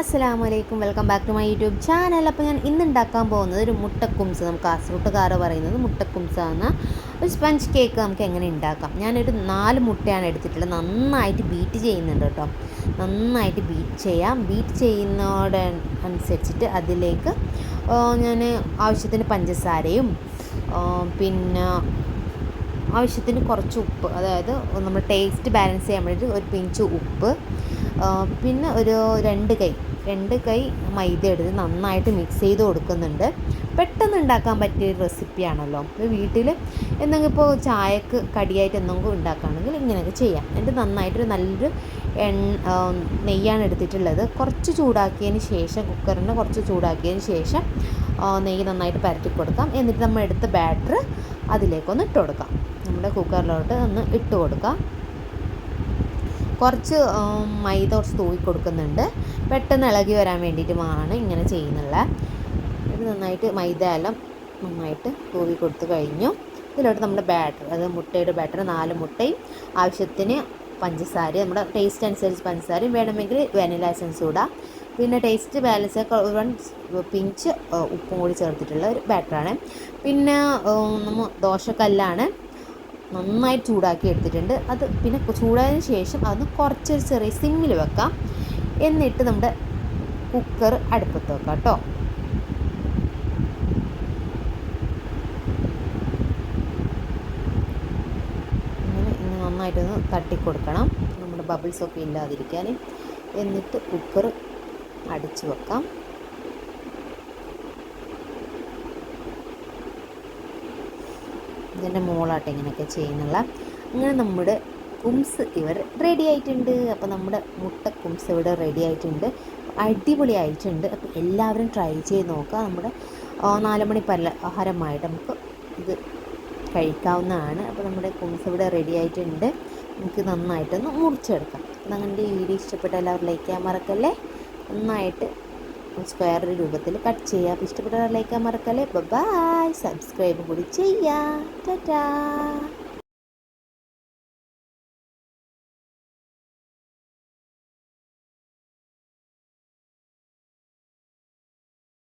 അസ്സലാമു അലൈക്കും welcome back to my YouTube channel. അപ്പോൾ ഞാൻ ഇന്ന് ഉണ്ടാക്കാൻ പോകുന്നത് ഒരു മുട്ടക്കുംസ് നമുക്ക് കാസർഗോട്ടുകാർ പറയുന്നത് മുട്ടക്കുംസ് എന്ന ഒരു സ്പഞ്ച് കേക്ക് നമുക്ക് എങ്ങനെ ഉണ്ടാക്കാം. ഞാനൊരു നാല് മുട്ടയാണ് എടുത്തിട്ടുള്ളത്. നന്നായിട്ട് ബീറ്റ് ചെയ്യുന്നുണ്ട് കേട്ടോ. നന്നായിട്ട് ബീറ്റ് ചെയ്യാം. ബീറ്റ് ചെയ്യുന്നതോട് അനുസരിച്ചിട്ട് അതിലേക്ക് ഞാൻ ആവശ്യത്തിന് പഞ്ചസാരയും പിന്നെ ആവശ്യത്തിന് കുറച്ച് ഉപ്പ്. അതായത് നമ്മൾ ടേസ്റ്റ് ബാലൻസ് ചെയ്യാൻ വേണ്ടിയിട്ട് ഒരു പിഞ്ച് ഉപ്പ് പിന്നെ ഒരു രണ്ട് കൈ രണ്ട് കൈ മൈദ എടുത്ത് നന്നായിട്ട് മിക്സ് ചെയ്ത് കൊടുക്കുന്നുണ്ട്. പെട്ടെന്ന് ഉണ്ടാക്കാൻ പറ്റിയ റെസിപ്പിയാണല്ലോ ഇപ്പോൾ വീട്ടിൽ എന്തെങ്കിലും ഇപ്പോൾ ചായക്ക് കടിയായിട്ട് എന്തെങ്കിലും ഉണ്ടാക്കുകയാണെങ്കിൽ ഇങ്ങനെയൊക്കെ ചെയ്യാം. എന്നിട്ട് നന്നായിട്ടൊരു നല്ലൊരു എണ്ണ നെയ്യാണ് എടുത്തിട്ടുള്ളത്. കുറച്ച് ചൂടാക്കിയതിന് ശേഷം കുക്കറിന് കുറച്ച് ചൂടാക്കിയതിന് ശേഷം നെയ്യ് നന്നായിട്ട് പരത്തി കൊടുക്കാം. എന്നിട്ട് നമ്മൾ എടുത്ത ബാറ്റർ അതിലേക്കൊന്ന് ഇട്ട് കൊടുക്കാം. നമ്മുടെ കുക്കറിലോട്ട് ഒന്ന് ഇട്ട് കൊടുക്കാം. കുറച്ച് മൈദ കുറച്ച് തൂവി കൊടുക്കുന്നുണ്ട്. പെട്ടെന്ന് ഇളകി വരാൻ വേണ്ടിയിട്ടുമാണ് ഇങ്ങനെ ചെയ്യുന്നുള്ളത് ഇത് നന്നായിട്ട് മൈദ എല്ലാം നന്നായിട്ട് തൂവി കൊടുത്തു കഴിഞ്ഞു. ഇതിലോട്ട് നമ്മുടെ ബാറ്റർ അത് മുട്ടയുടെ ബാറ്റർ നാല് മുട്ടയും. ആവശ്യത്തിന് പഞ്ചസാര നമ്മുടെ ടേസ്റ്റ് അനുസരിച്ച് പഞ്ചസാരയും വേണമെങ്കിൽ വാനില എസൻസ് ഇടാം. പിന്നെ ടേസ്റ്റ് ബാലൻസ് വൺ പിഞ്ച് ഉപ്പും കൂടി ചേർത്തിട്ടുള്ള ഒരു ബാറ്ററാണ്. പിന്നെ നമ്മൾ ദോശക്കല്ലാണ്. നന്നായി ചൂടാക്കി എടുത്തിട്ടുണ്ട്. അത് പിന്നെ ചൂടായതിനു ശേഷം അത് കുറച്ചൊരു ചെറിയ സിമ്മിൽ വെക്കാം. എന്നിട്ട് നമ്മുടെ കുക്കർ അടുപ്പത്ത് വെക്കാം കേട്ടോ. നന്നായിട്ടൊന്ന് തട്ടിക്കൊടുക്കണം. നമ്മുടെ ബബിൾസൊക്കെ ഇല്ലാതിരിക്കാൻ എന്നിട്ട് കുക്കർ അടിച്ചു വെക്കാം. ഇതിന്റെ മോളാട്ടെ ഇങ്ങനെയൊക്കെ ചെയ്യുന്നുള്ള. അങ്ങനെ നമ്മുടെ കുംസ് ഇവർ റെഡി ആയിട്ടുണ്ട്. അപ്പോൾ നമ്മുടെ മുട്ട കുംസ് ഇവിടെ റെഡി ആയിട്ടുണ്ട്. അടിപൊളി ആയിട്ടുണ്ട്. അപ്പോൾ എല്ലാവരും ട്രൈ ചെയ്ത് നോക്കുക. നമ്മുടെ നാലുമണി നാല് മണി പലഹാരമായിട്ട് നമുക്ക് ഇത് കഴിക്കാവുന്നതാണ്. അപ്പോൾ നമ്മുടെ കുംസ് ഇവിടെ റെഡി ആയിട്ടുണ്ട്. നമുക്ക് നന്നായിട്ടൊന്ന് മുറിച്ചെടുക്കാം. അങ്ങനെ വീഡിയോ ഇഷ്ടപ്പെട്ട എല്ലാവരും ലൈക്ക് ചെയ്യാൻ മറക്കല്ലേ? നന്നായിട്ട് സ്ക്വയർ രൂപത്തിൽ കട്ട് ചെയ്യുക അപ്പോൾ ഇഷ്ടപ്പെട്ട ലൈക്ക് മറക്കല്ലേ? ബൈ സബ്സ്ക്രൈബ് കൂടി ചെയ്യാം. ടാറ്റാ